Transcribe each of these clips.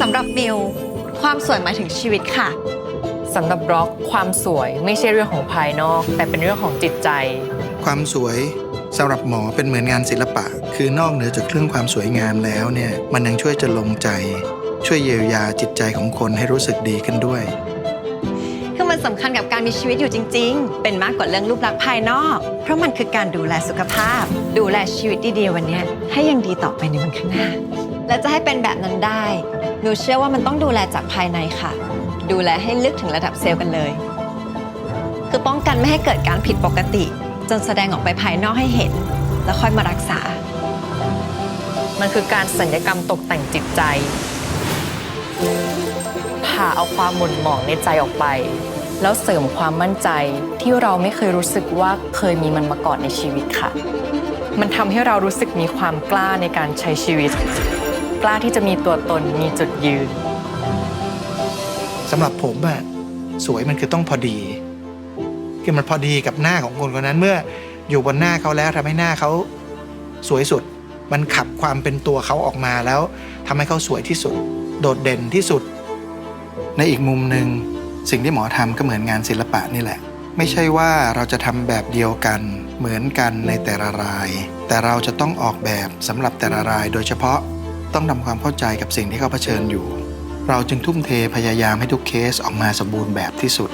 สำหรับมิวความสวยหมายถึงชีวิตค่ะ สำหรับบล็อกความสวยไม่ใช่เรื่องของภายนอก แต่เป็นเรื่องของจิตใจ ความสวยสำหรับหมอเป็นเหมือนงานศิลปะ คือนอกเหนือจากเรื่องความสวยงามแล้วเนี่ยมันยังช่วยจะลงใจ ช่วยเยียวยาจิตใจของคนให้รู้สึกดีขึ้นด้วย คือมันสำคัญกับการมีชีวิตอยู่จริง ๆ เป็นมากกว่าเรื่องรูปลักษณ์ภายนอก เพราะมันคือการดูแลสุขภาพ ดูแลชีวิตดีๆวันเนี้ยให้ยังดีต่อไปในวันข้างหน้า และจะให้เป็นแบบนั้นได้ หนูเชื่อว่ามันต้องดูแลจากภายในค่ะ ดูแลให้ลึกถึงระดับเซลล์กันเลย คือป้องกันไม่ให้เกิดการผิดปกติ จนแสดงออกไปภายนอกให้เห็น แล้วค่อยมารักษา มันคือการสัญญกรรมตกแต่งจิตใจ ผ่าเอาความหม่นหมองในใจออกไป แล้วเสริมความมั่นใจที่เราไม่เคยรู้สึกว่าเคยมีมันมาก่อนในชีวิตค่ะ มันทำให้เรารู้สึกมีความกล้าในการใช้ชีวิต กล้าที่จะมีตัวตนมีจุดยืน สำหรับผมอะสวยมันคือต้องพอดี คือมันพอดีกับหน้าของคนคนนั้นเมื่ออยู่บนหน้าเขาแล้วทำให้หน้าเขาสวยสุด มันขับความเป็นตัวเขาออกมาแล้วทำให้เขาสวยที่สุด โดดเด่นที่สุด ในอีกมุมหนึ่งสิ่งที่หมอทำก็เหมือนงานศิลปะนี่แหละ ไม่ใช่ว่าเราจะทำแบบเดียวกัน เหมือนกันในแต่ละราย แต่เราจะต้องออกแบบสำหรับแต่ละรายโดยเฉพาะ ต้องทำความเข้าใจกับสิ่งที่เขาเผชิญอยู่ เราจึงทุ่มเทพยายามให้ทุกเคสออกมาสมบูรณ์แบบที่สุด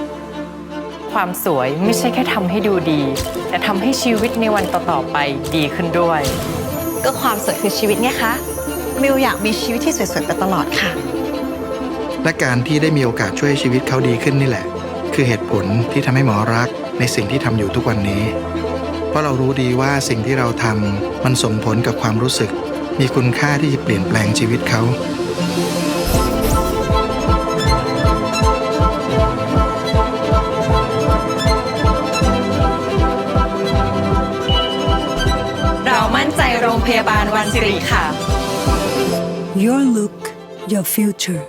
ความสวยไม่ใช่แค่ทำให้ดูดี แต่ทำให้ชีวิตในวันต่อๆไปดีขึ้นด้วย ก็ความสวยคือชีวิตไงคะมิวอยากมีชีวิตที่สวยๆไปตลอดค่ะ และการที่ได้มีโอกาสช่วยให้ชีวิตเขาดีขึ้นนี่แหละ คือเหตุผลที่ทำให้หมอรักในสิ่งที่ทำอยู่ทุกวันนี้ เพราะเรารู้ดีว่าสิ่งที่เราทำมันส่งผลกับความรู้สึก มีคุณค่าที่จะเปลี่ยนแปลงชีวิตเขาเรามั่นใจโรงพยาบาลวันสิริค่ะ Your look, your future.